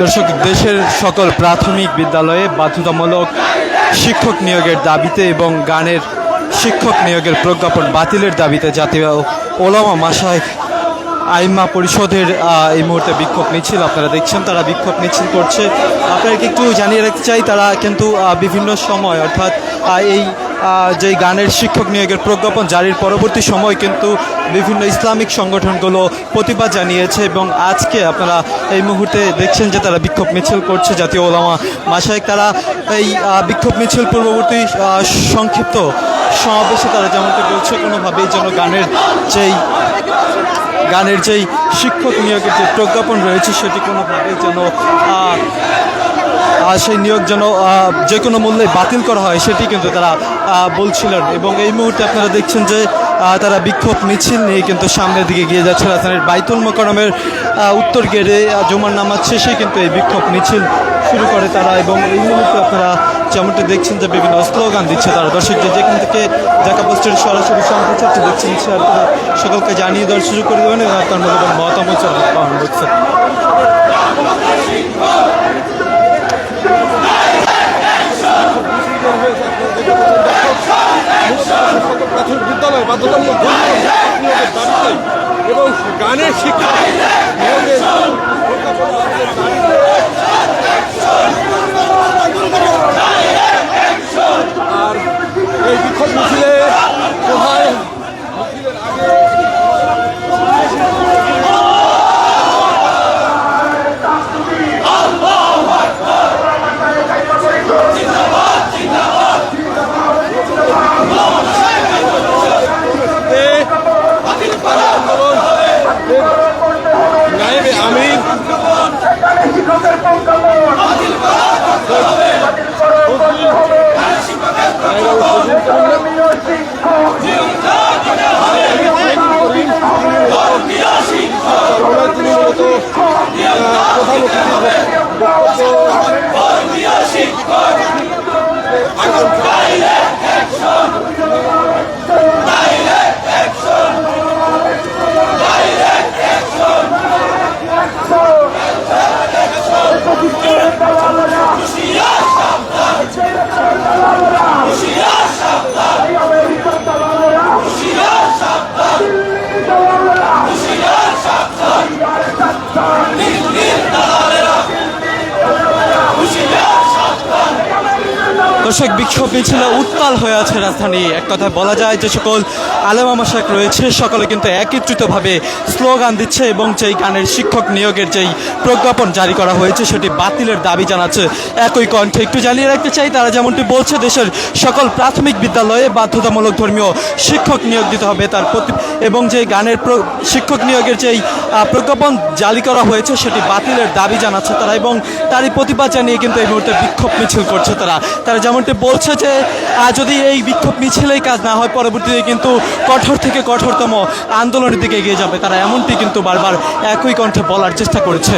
দর্শক, দেশের সকল প্রাথমিক বিদ্যালয়ে বাধ্যতামূলক শিক্ষক নিয়োগের দাবিতে এবং গানের শিক্ষক নিয়োগের প্রজ্ঞাপন বাতিলের দাবিতে জাতীয় ওলামা মাসায় আইমা পরিষদের এই মুহূর্তে বিক্ষোভ মিছিল আপনারা দেখছেন, তারা বিক্ষোভ মিছিল করছে। আপনাদেরকে একটু জানিয়ে রাখতে চাই, তারা কিন্তু বিভিন্ন সময় অর্থাৎ এই আহ, যে গানের শিক্ষক নিয়োগের প্রজ্ঞাপন জারির পরবর্তী সময় কিন্তু বিভিন্ন ইসলামিক সংগঠনগুলো প্রতিবাদ জানিয়েছে এবং আজকে আপনারা এই মুহূর্তে দেখছেন যে তারা বিক্ষোভ মিছিল করছে। জাতীয় ওলামা মাসায়ক তারা এই বিক্ষোভ মিছিল পূর্ববর্তী সংক্ষিপ্ত সমাবেশে তারা যেমনটি বলছে কোনোভাবেই যেন গানের যেই গানের যেই শিক্ষক নিয়োগের যে প্রজ্ঞাপন রয়েছে সেটি কোনোভাবেই যেন সেই নিয়োগ যেন যে কোনো মূল্যে বাতিল করা হয়, সেটি কিন্তু তারা বলছিলেন। এবং এই মুহূর্তে আপনারা দেখছেন যে তারা বিক্ষোভ মিছিল নিয়ে কিন্তু সামনের দিকে গিয়ে যাচ্ছে রাজধানীর বাইতুল মোকারমের উত্তর গেটে জুমার নামাজ শেষে কিন্তু এই বিক্ষোভ মিছিল শুরু করে তারা। এবং এই মুহূর্তে আপনারা যেমনটি দেখছেন যে বিভিন্ন স্লোগান দিচ্ছে তারা। দর্শকদের যেখান থেকে জাকা পোস্টের সরাসরি সম্প্রচারটি দেখছেন শেয়ার সকলকে জানিয়ে দেওয়ার সুযোগ করে দেবেন এবং আপনার মূল্যবান মতামত সকল প্রাথমিক বিদ্যালয় বাধ্যতামূলক ধর্মীয় নিয়োগের দাবিতে এবং গানের শিক্ষা নিয়োগের আর এই বিক্ষোভ মিছিলে কোথায়? নায়েবে 거짓 দর্শক বিক্ষোভ মিছিলে উত্তাল হয়ে আছে রাজধানী। এক কথায় বলা যায় যে সকল আলেমা মাসাক রয়েছে, সকলে কিন্তু একত্রিতভাবে স্লোগান দিচ্ছে এবং যেই গানের শিক্ষক নিয়োগের যেই প্রজ্ঞাপন জারি করা হয়েছে, সেটি বাতিলের দাবি জানাচ্ছে একই কণ্ঠে। একটু জানিয়ে রাখতে চাই, তারা যেমনটি বলছে, দেশের সকল প্রাথমিক বিদ্যালয়ে বাধ্যতামূলক ধর্মীয় শিক্ষক নিয়োগ দিতে হবে, তার প্রতি এবং যে গানের শিক্ষক নিয়োগের যেই প্রজ্ঞাপন জারি করা হয়েছে, সেটি বাতিলের দাবি জানাচ্ছে তারা এবং তারই প্রতিবাদ জানিয়ে কিন্তু এই মুহূর্তে বিক্ষোভ মিছিল করছে তারা। তারা যেমনটি বলছে যে যদি এই বিক্ষোভ মিছিলেই কাজ না হয়, পরবর্তীতে কিন্তু কঠোর থেকে কঠোরতম আন্দোলনের দিকে এগিয়ে যাবে। তারা এমনটি কিন্তু বারবার একই কণ্ঠে বলার চেষ্টা করেছে।